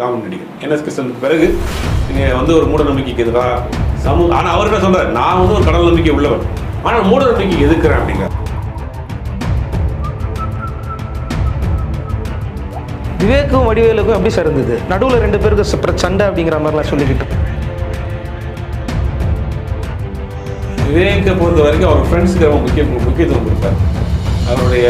Common நடிகர் NS கிருஷ்ணனுக்கு பிறகு நீங்கள் வந்து ஒரு மூட நம்பிக்கைக்கு எதிராக சமூக ஆனால் அவர் என்ன சொல்றாரு? நான் வந்து ஒரு கடவுள் நம்பிக்கை உள்ளவன். ஆனால் மூட நம்பிக்கை எதிர்க்கிறேன் அப்படிங்கிற விவேக்கும் வடிவேலுக்கும் எப்படி சார் இருந்தது? நடுவில் ரெண்டு பேருக்கு சண்டை அப்படிங்கிற மாதிரிலாம் சொல்லிக்கிட்டு. விவேக்கை பொறுத்த வரைக்கும் அவர் ஃப்ரெண்ட்ஸுக்கு முக்கிய முக்கியத்துவம் கொடுப்பார் அவருடைய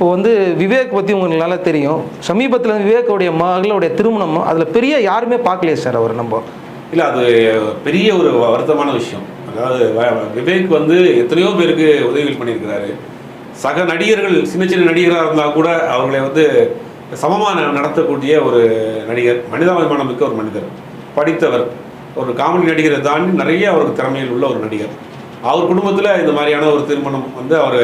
இப்போ வந்து விவேக் பற்றி உங்களுக்கு நல்லா தெரியும். சமீபத்தில் விவேக்கோடைய மகளுடைய திருமணம் அதில் பெரிய யாருமே பார்க்கலையே சார் அவர் நம்ம. இல்லை அது பெரிய ஒரு வருத்தமான விஷயம். அதாவது விவேக் வந்து எத்தனையோ பேருக்கு உதவிகள் பண்ணியிருக்கிறாரு. சக நடிகர்கள் சின்ன சின்ன நடிகராக இருந்தால் கூட அவர்களை வந்து சமமாக நடத்தக்கூடிய ஒரு நடிகர் மனிதாபிமானம் மிக்க ஒரு மனிதர். படித்தவர். ஒரு காமெடி நடிகரை தாண்டி நிறைய அவருக்கு திறமையில் உள்ள ஒரு நடிகர். அவர் குடும்பத்தில் இந்த மாதிரியான ஒரு திருமணம் வந்து அவர்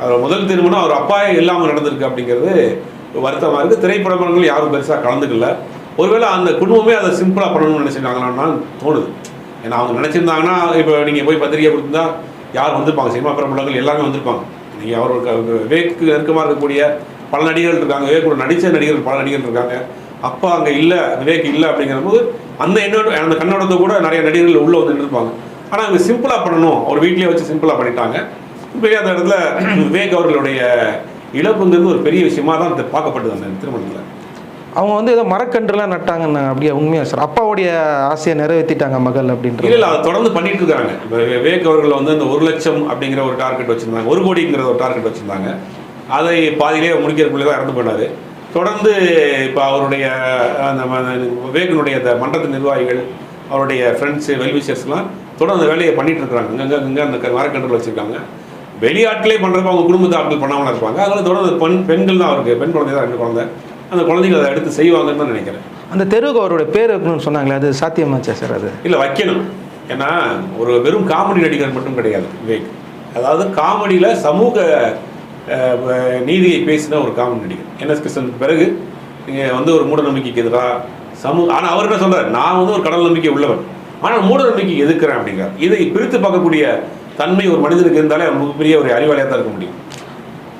அவர் முதல் திருமணம் அவர் அப்பாயே இல்லாமல் நடந்திருக்கு அப்படிங்கிறது வருத்தமாக இருக்குது திரைப்படங்கள் யாரும் பெருசாக கலந்துக்கல. ஒருவேளை அந்த குடும்பமே அதை சிம்பிளாக பண்ணணும்னு நினச்சிருக்காங்களான்னு தோணுது. ஏன்னா அவங்க நினச்சிருந்தாங்கன்னா இப்போ நீங்கள் போய் பத்திரிக்கை கொடுத்துருந்தா யார் வந்திருப்பாங்க? சினிமா பிரபலங்கள் எல்லாமே வந்திருப்பாங்க. நீங்கள் அவர் விவேக்கு நெருக்கமாக இருக்கக்கூடிய பல நடிகர்கள் இருக்காங்க. விவேக்கோட நடித்த நடிகர்கள் பல நடிகர்கள் இருக்காங்க. அப்பா அங்கே இல்லை விவேக் இல்லை அப்படிங்கிற போது அந்த எண்ணோட அந்த கண்ணோடத்தை கூட நிறைய நடிகர்கள் உள்ளே வந்து இருப்பாங்க ஆனால் அவங்க சிம்பிளாக பண்ணணும். அவர் வீட்லேயே வச்சு சிம்பிளாக பண்ணிட்டாங்க. இப்போ அந்த இடத்துல விவேக் அவர்களுடைய இழப்புங்கிறது ஒரு பெரிய விஷயமா தான் பார்க்கப்பட்டது அந்த திருமணத்தில். அவங்க வந்து ஏதோ மரக்கன்றுலாம் நட்டாங்கன்னு அப்படியே? உண்மையா சார்? அப்பாவுடைய ஆசையை நிறைவேற்றிட்டாங்க மகள் இல்ல அப்படின்றது இல்ல அதை தொடர்ந்து பண்ணிட்டு இருக்காங்க. இப்போ விவேக் அவர்கள் வந்து அந்த ஒரு லட்சம் அப்படிங்கிற ஒரு டார்கெட் வச்சிருந்தாங்க. ஒரு கோடிங்கிற ஒரு டார்கெட் வச்சிருந்தாங்க. அதை பாதியிலே முடிக்கிறதுக்குள்ளே தான் இறந்து போனாரு. தொடர்ந்து இப்போ அவருடைய அந்த விவேக்கினுடைய அந்த மன்றத்து நிர்வாகிகள் அவருடைய ஃப்ரெண்ட்ஸு வெல்விஷர்ஸ்லாம் தொடர்ந்து வேலையை பண்ணிட்டு இருக்காங்க அங்கங்க அங்கங்க அந்த மரக்கன்றுகள் வச்சிருக்காங்க. வெளியாட்களே பண்ணுறப்ப அவங்க குடும்பத்து ஆட்கள் பண்ணாமல் இருப்பாங்க. அதில் தொடர்ந்து பெண் பெண்கள் தான் அவருக்கு பெண் குழந்தை தான் ரெண்டு குழந்தை. அந்த குழந்தைகள் அதை எடுத்து செய்வாங்கன்னு தான் நினைக்கிறேன். அந்த தெருவுக்கு அவருடைய பேர் வைக்கணும்னு சொன்னாங்களே அது சாத்தியமாச்சா சார் அது? இல்லை வைக்கணும். ஏன்னா ஒரு வெறும் காமெடி நடிகர் மட்டும் கிடையாது. விவேக். அதாவது காமெடியில் சமூக நீதியை பேசின ஒரு காமெடி நடிகர். என்எஸ் கிருஷ்ணனுக்கு பிறகு நீங்கள் வந்து ஒரு மூட நம்பிக்கைக்கு எதிராக சமூக ஆனால் அவர் என்ன சொல்றாரு? நான் வந்து ஒரு கடவுள் நம்பிக்கை உள்ளவன். ஆனால் மூட நம்பிக்கை எதிர்க்கிறேன் அப்படிங்கிறார். இதை பிரித்து பார்க்கக்கூடிய தன்மை ஒரு மனிதனுக்கு இருந்தாலே அவன் மிகப்பெரிய ஒரு அறிவாளியாக தான் இருக்க முடியும்.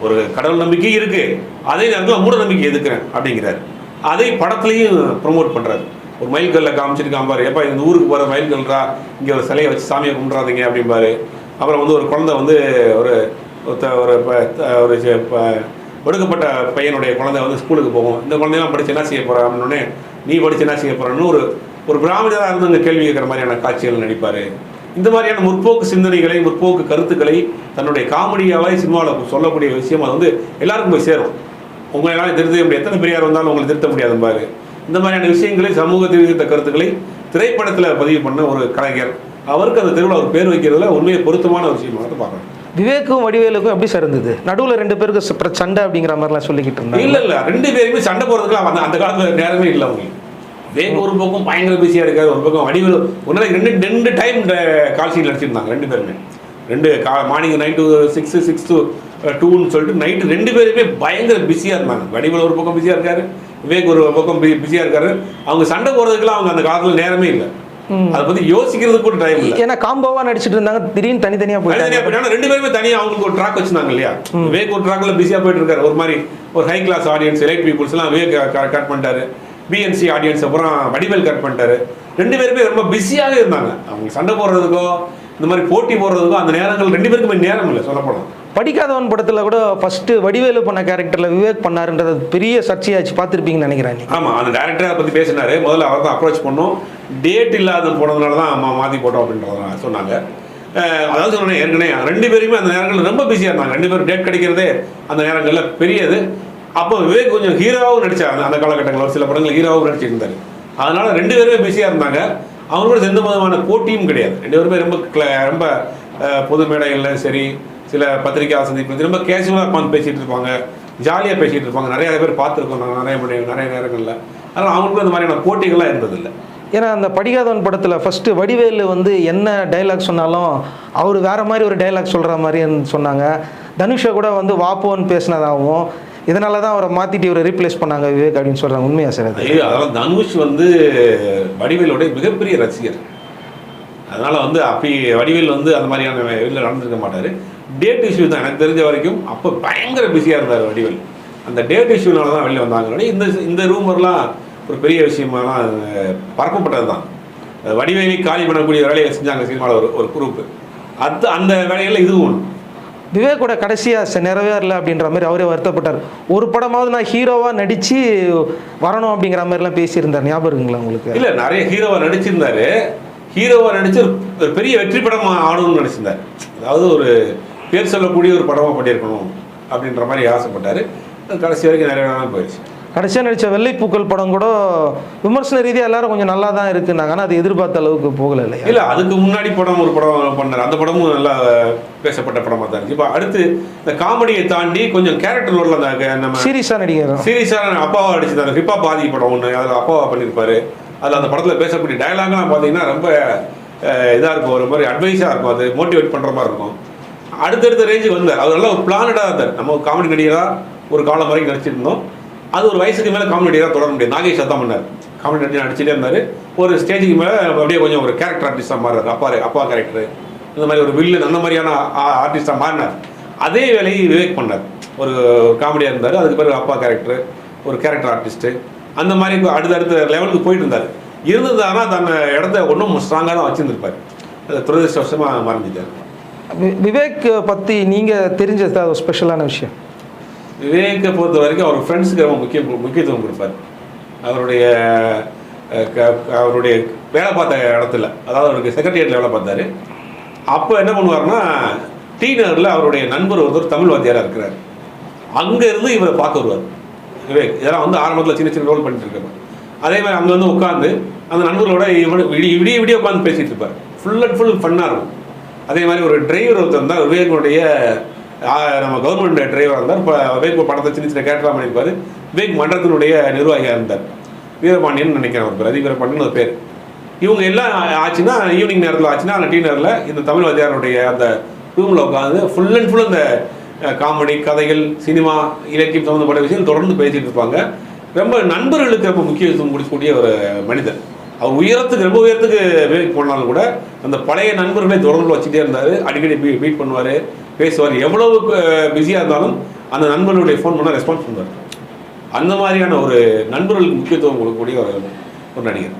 ஒரு கடவுள் நம்பிக்கை இருக்கு. அதே நேரத்தில் மூட நம்பிக்கை எதுக்குறேன்? அப்படிங்கிறாரு. அதை படத்துலையும் ப்ரொமோட் பண்ணுறாரு ஒரு மயில்கல்லில் காமிச்சிட்டு பாரு. எப்பா இந்த ஊருக்கு போகிற மைல்கல்றா இங்கே ஒரு சிலையை வச்சு சாமியை கும்பிட்றாதீங்க அப்படிம்பாரு. அப்புறம் வந்து ஒரு குழந்தை வந்து ஒரு ஒரு த- ஒரு ப- ஒடுக்கப்பட்ட பையனுடைய குழந்தை வந்து ஸ்கூலுக்கு போகும். இந்த குழந்தையெல்லாம் படித்து என்ன செய்ய போறா அப்படின்னே நீ படிச்சு என்ன செய்ய போகிறான்னு ஒரு ஒரு பிராமணராக இருந்து கேள்வி கேட்குற மாதிரியான காட்சிகள் நடிப்பார். இந்த மாதிரியான முற்போக்கு சிந்தனைகளை முற்போக்கு கருத்துக்களை தன்னுடைய காமெடியாவே சினிமாவில் சொல்லக்கூடிய விஷயம் அது வந்து எல்லாருக்கும் போய் சேரும். உங்களை எல்லாம் திருத்த முடியாது. எத்தனை பெரியார் வந்தாலும் உங்களை திருத்த முடியாது பாரு. இந்த மாதிரியான விஷயங்களை சமூக திருத்த கருத்துக்களை திரைப்படத்தில் பதிவு பண்ண ஒரு கலைஞர். அவருக்கு அந்த அவர் பேர் வைக்கிறதுல உண்மையை பொருத்தமான ஒரு விஷயமாக தான் பார்க்கணும். விவேக்கும் வடிவேலுக்கும் எப்படி சார் இருந்தது? நடுவில் ரெண்டு பேருக்கு சண்டை அப்படிங்கிற மாதிரிலாம் சொல்லிக்கிட்டு இருந்தாங்க. இல்ல இல்ல. ரெண்டு பேருமே சண்டை போறதுக்குலாம் அந்த அந்த காலத்துல நேரமே இல்லை அவங்களுக்கு. வேக ஒரு பக்கம் பயங்கர பிஸியா இருக்காரு ஒரு பக்கம் வடிவில். ஒரு நாளைக்கு ரெண்டு ரெண்டு டைம் கால் ஷீட் நடிச்சிருந்தாங்க ரெண்டு பேருமே. ரெண்டு கா morning nine to six six to டூன்னு சொல்லிட்டு நைட்டு ரெண்டு பேருமே பயங்கர பிஸியாக இருந்தாங்க. வடிவில் ஒரு பக்கம் பிஸியாக இருக்காரு விவேக் ஒரு பக்கம் பிஸியாக இருக்காரு. அவங்க சண்டை போடுறதுக்குலாம் அவங்க அந்த காலத்துல நேரமே இல்லை. அதை பத்தி யோசிக்கிறதுக்கு கூட டைம் இல்லை. ஏன்னா காம்போவா நடிச்சிட்டு இருந்தாங்க திடீர்னு தனித்தனியா போயிட்டாங்க. தனித்தனியா போயிட்டாங்க. ரெண்டு பேருமே தனியா அவங்களுக்கு ஒரு ட்ராக் வச்சிருந்தாங்க இல்லையா? விவேக் ஒரு ட்ராக்ல பிஸியா போயிட்டு இருக்காரு. ஒரு மாதிரி ஒரு high class audience elite peoples எல்லாம் விவேக் கட் பண்ணிட்டாரு. பிஎன்சி ஆடியன்ஸ் அப்புறம் வடிவேல் கட் பண்ணிட்டாரு. ரெண்டு பேருமே ரொம்ப பிஸியாவே இருந்தாங்க. அவங்க சண்டை போடுறதுக்கோ இந்த மாதிரி போட்டி போடுறதுக்கோ அந்த நேரங்கள் ரெண்டு பேருக்குமே நேரம் இல்லை சொல்ல போனோம் படிக்காதவன் படத்துல கூட ஃபர்ஸ்ட் வடிவேலு பண்ண கேரக்டர்ல விவேக் பண்ணாருன்றது பெரிய சர்ச்சையாச்சு பார்த்துருப்பீங்கன்னு நினைக்கிறேன் நீ ஆமா அந்த டேரக்டரை பத்தி பேசினாரு. முதல்ல அவர் தான் அப்ரோச் பண்ணோம். டேட் இல்லாத போனதுனால தான் அம்மா மாத்தி போட்டோம் அப்படின்றத சொன்னாங்க. அதாவது சொன்னேன் ஏற்கனவே. ரெண்டு பேருமே அந்த நேரங்களில் ரொம்ப பிஸியாக இருந்தாங்க. ரெண்டு பேரும் டேட் கிடைக்கிறதே அந்த நேரங்களில் பெரியது. அப்போ விவேக் கொஞ்சம் ஹீரோவாகவும் நடித்தார் அந்த அந்த காலகட்டங்களில். ஒரு சில படங்கள் ஹீரோவாகவும் நடிச்சிருந்தார். அதனால ரெண்டு பேருமே பிஸியாக இருந்தாங்க. அவங்களோட எந்த விதமான போட்டியும் கிடையாது. ரெண்டு பேருமே ரொம்ப ரொம்ப பொது மேடைகளில் சரி சில பத்திரிகை சந்திப்பு ரொம்ப கேஷுவலாக உட்காந்து பேசிகிட்டு இருப்பாங்க. ஜாலியாக பேசிகிட்டு இருப்பாங்க. நிறைய பேர் பார்த்துருக்கோம் நாங்கள் நிறைய மணி நிறைய நேரங்களில். அதனால் அவங்களுக்கும் இந்த மாதிரியான போட்டிகள்லாம் இருந்ததில்லை. ஏன்னா அந்த படிக்காதவன் படத்தில் ஃபஸ்ட்டு வடிவேலு வந்து என்ன டைலாக் சொன்னாலும் அவர் வேற மாதிரி ஒரு டைலாக் சொல்கிற மாதிரின்னு சொன்னாங்க. தனுஷை கூட வந்து வாப்போன்னு பேசினதாகவும் இதனால தான் அவரை மாத்திட்டு இவரை ரீப்ளேஸ் பண்ணாங்க விவேக் அப்படின்னு சொல்றாங்க. உண்மையா சார் அது? ஐயோ தனுஷ் வந்து வடிவேலுடைய மிகப்பெரிய ரசிகர். அதனால வந்து அப்படி வடிவேல் வந்து அந்த மாதிரியான வெளியில் நடந்திருக்க மாட்டார். டேட் இஷ்யூ தான் எனக்கு தெரிஞ்ச வரைக்கும் அப்போ பயங்கர பிஸியாக இருந்தார் வடிவேல். அந்த டேட் இஷ்யூனால தான் வெளியில் வந்தாங்க இந்த இந்த ரூமர்லாம் ஒரு பெரிய விஷயமாலாம் பரப்பப்பட்டது தான் வடிவேலி காலி பண்ணக்கூடிய வேலையை செஞ்சாங்க சினிமாவில் ஒரு ஒரு குரூப்பு அது அந்த வேலையில் இதுவும் ஒன்று விவேக்கோட கடைசியாக நிறைவேறல அப்படின்ற மாதிரி அவரே வருத்தப்பட்டார். ஒரு படமாவது நான் ஹீரோவாக நடித்து வரணும் அப்படிங்கிற மாதிரிலாம் பேசியிருந்தார். ஞாபகம் இருக்குங்களா உங்களுக்கு? இல்லை நிறைய ஹீரோவாக நடிச்சிருந்தாரு. ஹீரோவாக நடித்து ஒரு- பெரிய வெற்றி படம் ஆடணும்னு நினைச்சிருந்தாரு. அதாவது ஒரு பேர் சொல்லக்கூடிய ஒரு படமாக பண்ணியிருக்கணும் அப்படின்ற மாதிரி ஆசைப்பட்டார். கடைசி வரைக்கும் நிறைய போயிடுச்சு கடைசியாக நடித்த வெள்ளைப்பூக்கள் படம் கூட விமர்சன ரீதியாக எல்லாரும் கொஞ்சம் நல்லா தான் இருக்குன்னாங்க. ஆனால் அது எதிர்பார்த்த அளவுக்கு போகல இல்லையா இல்ல அதுக்கு முன்னாடி படம் ஒரு படம் பண்ணார். அந்த படமும் நல்லா பேசப்பட்ட படமா தான் இருந்துச்சு. இப்போ அடுத்து இந்த காமெடியை தாண்டி கொஞ்சம் கேரக்டர் ரோல்ல அந்த நம்ம சீரியஸாக நடிகர். சீரியஸான அப்பாவா அடிச்சிருந்தாரு ஹிப்பா பாதி படம் ஒன்று அதில் அப்பாவா பண்ணியிருப்பாரு அதில் அந்த படத்தில் பேசக்கூடிய டயலாக்லாம் பார்த்தீங்கன்னா ரொம்ப இதாக இருக்கும். ஒரு மாதிரி அட்வைஸாக இருக்கும். அது மோட்டிவேட் பண்ணுற மாதிரி இருக்கும். அடுத்தடுத்த ரேஞ்சுக்கு வந்தார். அவர் நல்லா ஒரு பிளானடாக இருந்தார். நம்ம காமெடி நடிகராக ஒரு காலம் வரைக்கும் நடிச்சிருந்தோம். அது ஒரு வயசுக்கு மேலே காமெடியாக தான் தொடர முடியாது நாகேஷ் தான் பண்ணார். காமெடி நடிச்சு நடிச்சுட்டே இருந்தார். ஒரு ஸ்டேஜுக்கு மேலே அப்படியே கொஞ்சம் ஒரு கேரக்டர் ஆர்டிஸ்டாக மாறாரு அப்பா அப்பா கேரக்டர் இந்த மாதிரி ஒரு வில்லன் அந்த மாதிரியான ஆர்டிஸ்டாக மாறினார். அதே வேலையை விவேக் பண்ணார். ஒரு காமெடியாக இருந்தார். அதுக்கு பிறகு அப்பா கேரக்டர் ஒரு கேரக்டர் ஆர்டிஸ்ட்டு அந்த மாதிரி அடுத்தடுத்த லெவலுக்கு போயிட்டு இருந்தார். இருந்ததானா தன்னை இடத்த ஒன்றும் ஸ்ட்ராங்காக தான் வச்சுருந்துருப்பார். அது துரதிருஷ்டவசமாக மறைஞ்சிட்டார். வி- விவேக் பற்றி நீங்கள் தெரிஞ்சது ஒரு ஸ்பெஷலான விஷயம்? விவேக்கை பொறுத்த வரைக்கும் அவர் ஃப்ரெண்ட்ஸுக்கு ரொம்ப முக்கிய முக்கியத்துவம் கொடுப்பார். அவருடைய க- அவருடைய வேலை பார்த்த இடத்துல அதாவது அவருக்கு செக்ரட்டரியேட்டில் வேலை பார்த்தாரு. அப்போ என்ன பண்ணுவார்னா டி நகரில் அவருடைய நண்பர் ஒருத்தர் தமிழ் வாத்தியாராக இருக்கிறார். அங்கே இருந்து இவரை பார்க்க வருவார். விவேக் இதெல்லாம் வந்து ஆரம்பத்தில் சின்ன சின்ன ரோல் பண்ணிட்டு இருக்காங்க அதே மாதிரி அங்கே வந்து உட்காந்து அந்த நண்பர்களோட இவனு விடிய விடிய விடிய உட்காந்து பேசிகிட்டு இருப்பார். ஃபுல் அண்ட் ஃபுல் ஃபன்னாக இருக்கும். அதே மாதிரி ஒரு டிரைவர் ஒருத்தர் தான் விவேகனுடைய நம்ம கவர்மெண்ட் டிரைவராக இருந்தார். இப்போ விவேக் படத்தை சின்ன சின்ன கேரக்டராக பண்ணியிருப்பார். விவேக் மன்றத்தினுடைய நிர்வாகியாக இருந்தார். வீரபாண்டியன் நினைக்கிறேன் அவர் பேர். வீரபாண்டியன் ஒரு பேர். இவங்க எல்லாம் ஆச்சுன்னா ஈவினிங் நேரத்தில் ஆச்சுன்னா அந்த டீ நேரில் இந்த தமிழ் வாத்தியாருடைய அந்த ரூமில் உட்காந்து ஃபுல் அண்ட் ஃபுல் அந்த காமெடி கதைகள் சினிமா இலக்கியம் சம்மந்தப்பட்ட விஷயம் தொடர்ந்து பேசிகிட்டு இருப்பாங்க. ரொம்ப நண்பர்களுக்கு ரொம்ப முக்கியத்துவம் கொடுக்கக்கூடிய ஒரு மனிதர். அவர் உயரத்துக்கு ரொம்ப உயரத்துக்கு விவேக் போனாலும் கூட அந்த பழைய நண்பர்களை தொடர்பு வச்சுட்டே இருந்தார். அடிக்கடி மீட் பண்ணுவார் பேசுவார். எவ்வளவு பிஸியாக இருந்தாலும் அந்த நண்பர்களுடைய ஃபோன் பண்ணால் ரெஸ்பான்ஸ் பண்ணுவார் அந்த மாதிரியான ஒரு நண்பர்களுக்கு முக்கியத்துவம் கொடுக்கக்கூடிய ஒரு ஒரு நடிகர்.